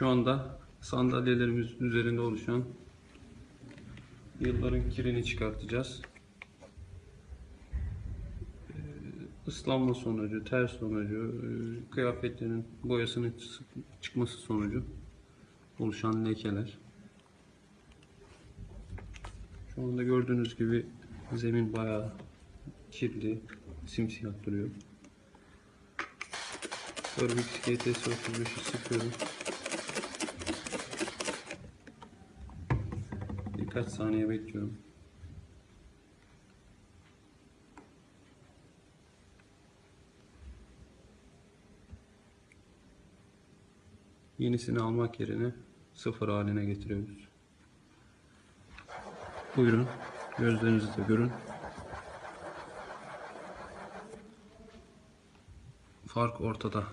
Şu anda sandalyelerimiz üzerinde oluşan yılların kirini çıkartacağız. Ee, Islanma sonucu, ter sonucu, e, kıyafetlerin boyasının çık- çıkması sonucu oluşan lekeler. Şu anda gördüğünüz gibi zemin bayağı kirli, simsiyah duruyor. Orbix GTS 35'i sıkıyorum. Birkaç saniye bekliyorum. Yenisini almak yerine sıfır haline getiriyoruz. Buyurun. Gözlerinizle görün. Fark ortada.